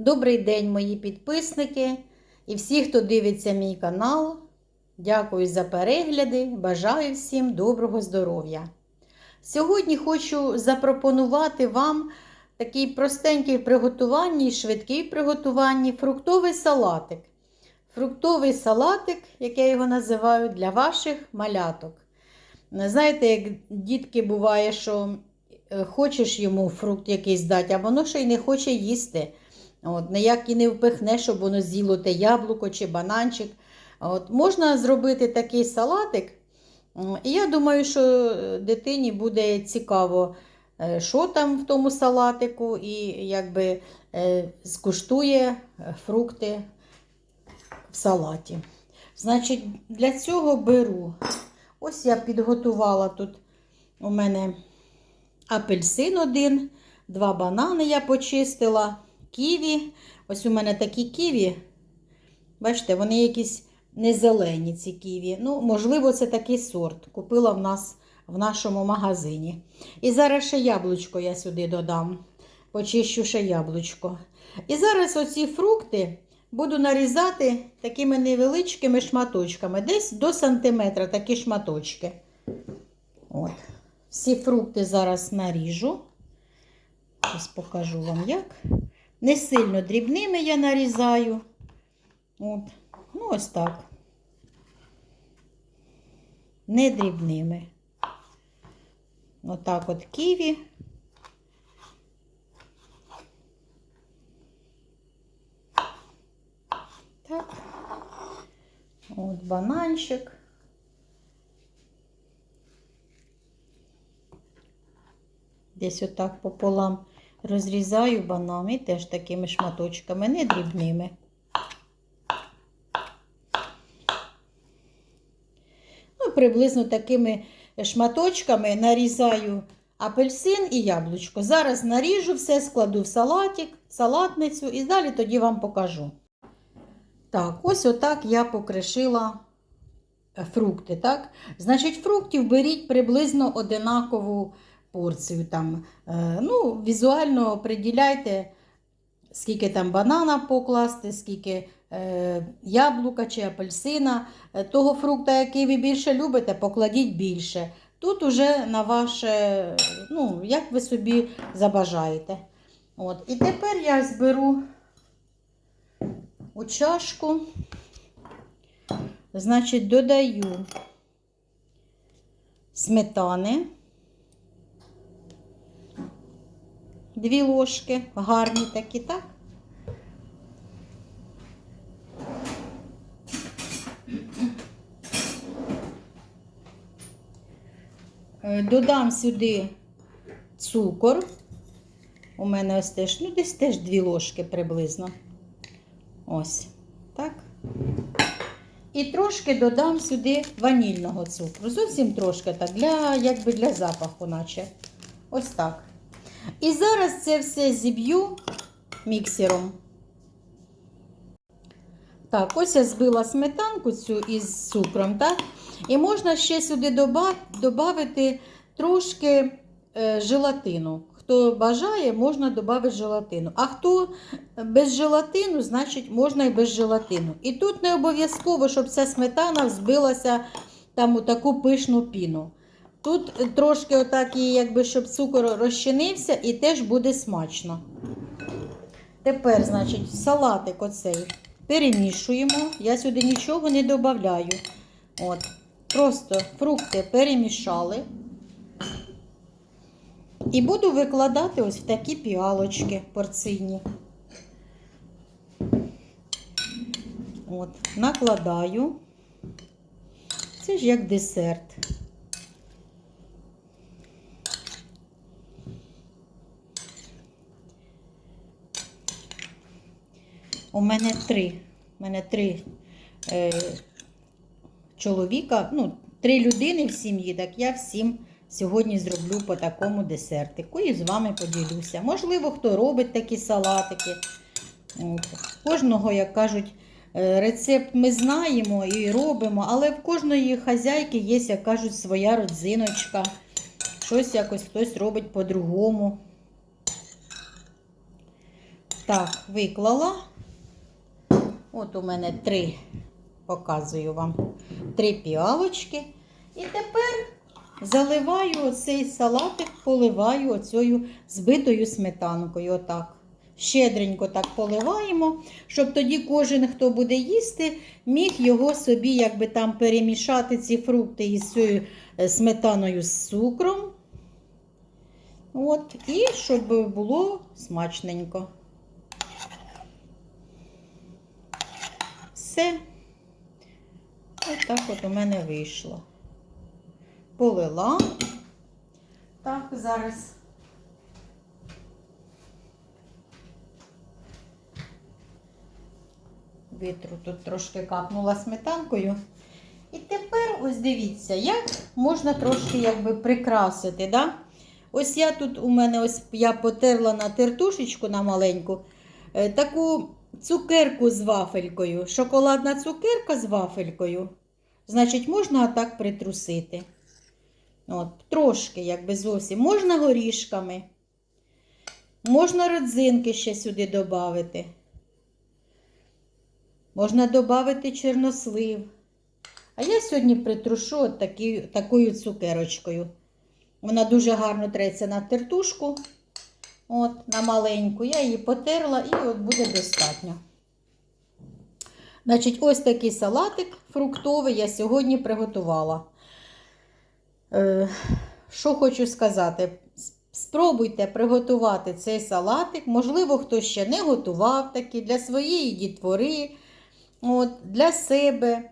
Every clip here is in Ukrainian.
Добрий день, мої підписники і всі, хто дивиться мій канал. Дякую за перегляди. Бажаю всім доброго здоров'я. Сьогодні хочу запропонувати вам такий простенький в приготуванні і швидкий в приготуванні фруктовий салатик. Фруктовий салатик, як я його називаю, для ваших маляток. Знаєте, як дітки буває, що е, хочеш йому фрукт якийсь дати, а воно ще й не хоче їсти. От, Ніяк і не впихне, щоб воно з'їло те яблуко чи бананчик. От, Можна зробити такий салатик. І я думаю, що дитині буде цікаво, е, що там в тому салатику, і якби е, скуштує е, фрукти в салаті. Значить, для цього беру. Ось я підготувала тут у мене апельсин один, два банани я почистила, ківі. Ось у мене такі ківі. Бачите, вони якісь не зелені, ці ківі. Ну, можливо, це такий сорт. Купила в нас в нашому магазині. І зараз ще яблучко я сюди додам. Почищу ще яблучко. І зараз оці фрукти буду нарізати такими невеличкими шматочками, десь до сантиметра такі шматочки. От. Всі фрукти зараз наріжу. Ось покажу вам як. Не сильно дрібними я нарізаю. От. Ну, ось так. Не дрібними. Отак от ківі. Так. От бананчик. Десь отак пополам розрізаю банан і теж такими шматочками, не дрібними. Ну, приблизно такими шматочками нарізаю апельсин і яблучко. Зараз наріжу все, складу в салатик, салатницю і далі тоді вам покажу. Так, ось отак я покришила е, фрукти. так? Значить, фруктів беріть приблизно одинакову порцію. Там, е, ну, Візуально приділяйте, скільки там банана покласти, скільки е, яблука чи апельсина. Е, Того фрукта, який ви більше любите, покладіть більше. Тут уже на ваше, ну, як ви собі забажаєте. От. І тепер я зберу у чашку, значить, додаю сметани, дві ложки, гарні такі, так? Е, Додам сюди цукор. У мене ось теж, ну, десь теж дві ложки приблизно. Ось, так. І трошки додам сюди ванільного цукру. Зовсім трошки так, для, якби для запаху, наче. Ось так. І зараз це все зіб'ю міксером. Так, ось я збила сметанку цю із цукром, так? І можна ще сюди додати трошки е, желатину. Хто бажає, можна додати желатину. А хто без желатину, значить можна і без желатину. І тут не обов'язково, щоб ця сметана взбилася там у таку пишну піну. Тут трошки отак, її, якби, щоб цукор розчинився і теж буде смачно. Тепер, значить, салатик оцей перемішуємо. Я сюди нічого не додаю. От. Просто фрукти перемішали. І буду викладати ось в такі піалочки порційні. От, накладаю. Це ж як десерт. У мене три. У мене три е, чоловіка, ну, три людини в сім'ї, так я всім сьогодні зроблю по такому десертику і з вами поділюся. Можливо, хто робить такі салатики. От. Кожного, як кажуть, е, рецепт ми знаємо і робимо, але в кожної хазяйки є, як кажуть, своя родзиночка. Щось якось хтось робить по-другому. Так, виклала. От у мене три, показую вам, три піалочки. І тепер заливаю оцей салатик, поливаю оцею збитою сметанкою. Отак. Щедренько так поливаємо, щоб тоді кожен, хто буде їсти, міг його собі якби там перемішати ці фрукти із цією е, сметаною з цукром. От, і щоб було смачненько. Все. Ось так от у мене вийшло. Полила. Так, зараз. Витру тут трошки капнула сметанкою. І тепер ось дивіться, як можна трошки якби прикрасити. Да? Ось я тут у мене ось я потерла на тертушечку на маленьку е, таку цукерку з вафелькою. Шоколадна цукерка з вафелькою. Значить, можна отак притрусити. От, Трошки, якби зовсім. Можна горішками. Можна родзинки ще сюди додати. Можна додати чорнослив. А я сьогодні притрушу от такі, такою цукерочкою. Вона дуже гарно треться на тертушку. От, на маленьку. Я її потерла і от буде достатньо. Значить, ось такий салатик фруктовий я сьогодні приготувала. Е, що хочу сказати? Спробуйте приготувати цей салатик. Можливо, хто ще не готував такий для своєї дітвори, от, для себе.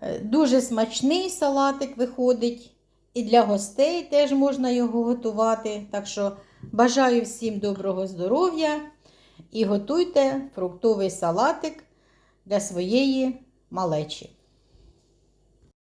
Е, Дуже смачний салатик виходить. І для гостей теж можна його готувати. Так що бажаю всім доброго здоров'я і готуйте фруктовий салатик для своєї малечі.